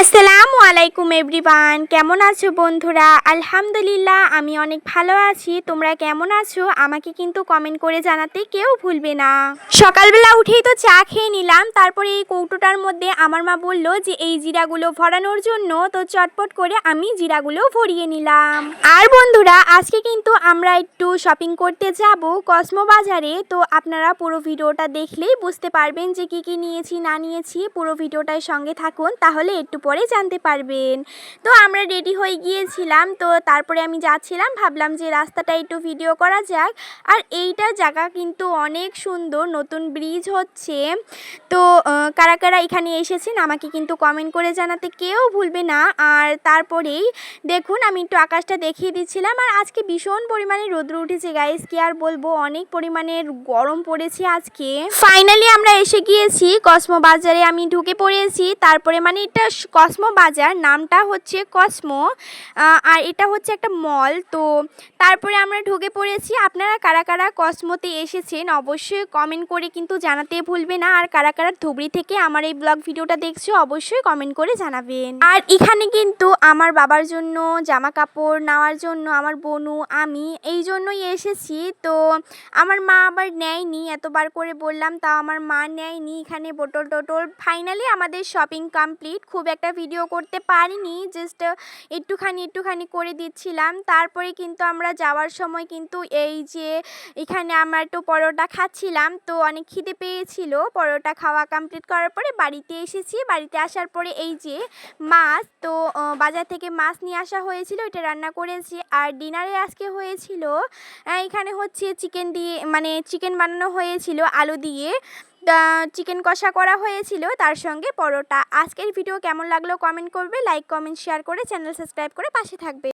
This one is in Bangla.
আসসালামু আলাইকুম এভরিওয়ান, কেমন আছো বন্ধুরা? আলহামদুলিল্লাহ, আমি অনেক ভালো আছি। তোমরা কেমন আছো? আমাকে কিন্তু কমেন্ট করে জানাতে কেউ ভুলবে না। সকালবেলা উঠেই তো চা খেয়ে নিলাম, তারপরে এই কৌটোটার মধ্যে আমার মা বলল যে, এই জিরাগুলো ভরানোর জন্য তো চটপট করে আমি জিরাগুলো ভরিয়ে নিলাম। আর বন্ধুরা, আজকে কিন্তু আমরা একটু শপিং করতে যাব কসমো বাজারে। তো আপনারা পুরো ভিডিওটা দেখলেই বুঝতে পারবেন যে কি কি নিয়েছি, না নিয়েছি। পুরো ভিডিওটার সঙ্গে থাকুন, তাহলে একটু পরে জানতে পারবেন। তো আমরা রেডি হয়ে গিয়েছিলাম। তো তারপরে আমি যাচ্ছিলাম, ভাবলাম যে রাস্তাটা একটু ভিডিও করা যাক। আর এইটা জায়গা কিন্তু অনেক সুন্দর, নতুন ব্রিজ হচ্ছে। তো কারা কারা এখানে এসেছেন আমাকে কিন্তু কমেন্ট করে জানাতে কেউ ভুলবে না। আর তারপরেই দেখুন, আমি একটু আকাশটা দেখিয়ে দিচ্ছিলাম। আর আজকে ভীষণ পরিমাণে রোদ্র উঠেছে গাইস কি আর বলব, অনেক পরিমাণের গরম পড়েছে আজকে। ফাইনালি আমরা এসে গিয়েছি কসমো বাজারে আমি ঢুকে পড়েছি। তারপরে মানে এটা কসমো বাজার, নামটা হচ্ছে কসমো আর এটা হচ্ছে একটা মল। তো তারপরে আমরা ঢুকে পড়েছি। আপনারা কারা কারা কসমোতে এসেছেন অবশ্যই কমেন্ট করে কিন্তু জানাতে ভুলবে না। আর কারা কারা ধুবড়ি থেকে আমার এই ব্লগ ভিডিওটা দেখছ অবশ্যই কমেন্ট করে জানাবেন। আর এখানে কিন্তু আমার বাবার জন্য জামা কাপড় নেওয়ার জন্য আমার বোনু, আমি এই জন্যই এসেছি। তো আমার মা আবার নেয়নি, এতবার করে বললাম, তাও আমার মা নেয়নি। এখানে বোটল টোটল ফাইনালি আমাদের শপিং কমপ্লিট খুব একটা ভিডিও করতে পারিনি জাস্ট একটুখানি একটুখানি করে দিচ্ছিলাম। তারপরে কিন্তু আমরা যাওয়ার সময় কিন্তু এই যে, এখানে আমরা একটু পরোটা খাচ্ছিলাম, তো অনেক খিদে পেয়েছিল। পরোটা খাওয়া কমপ্লিট করার পরে বাড়িতে এসেছি। বাড়িতে আসার পরে এই যে, মাছ, তো বাজার থেকে মাছ নিয়ে আসা হয়েছিল, এটা রান্না করেছি। আর ডিনারে আজকে হয়েছিল এখানে হচ্ছে চিকেন দিয়ে মানে চিকেন বানানো হয়েছিল, আলু দিয়ে। চিকেন কষা করা হয়েছিল, তার সঙ্গে পরোটা। আজকের ভিডিও কেমন লাগল কমেন্ট করবে, লাইক, কমেন্ট, শেয়ার করে চ্যানেল সাবস্ক্রাইব করে পাশে থাকবে।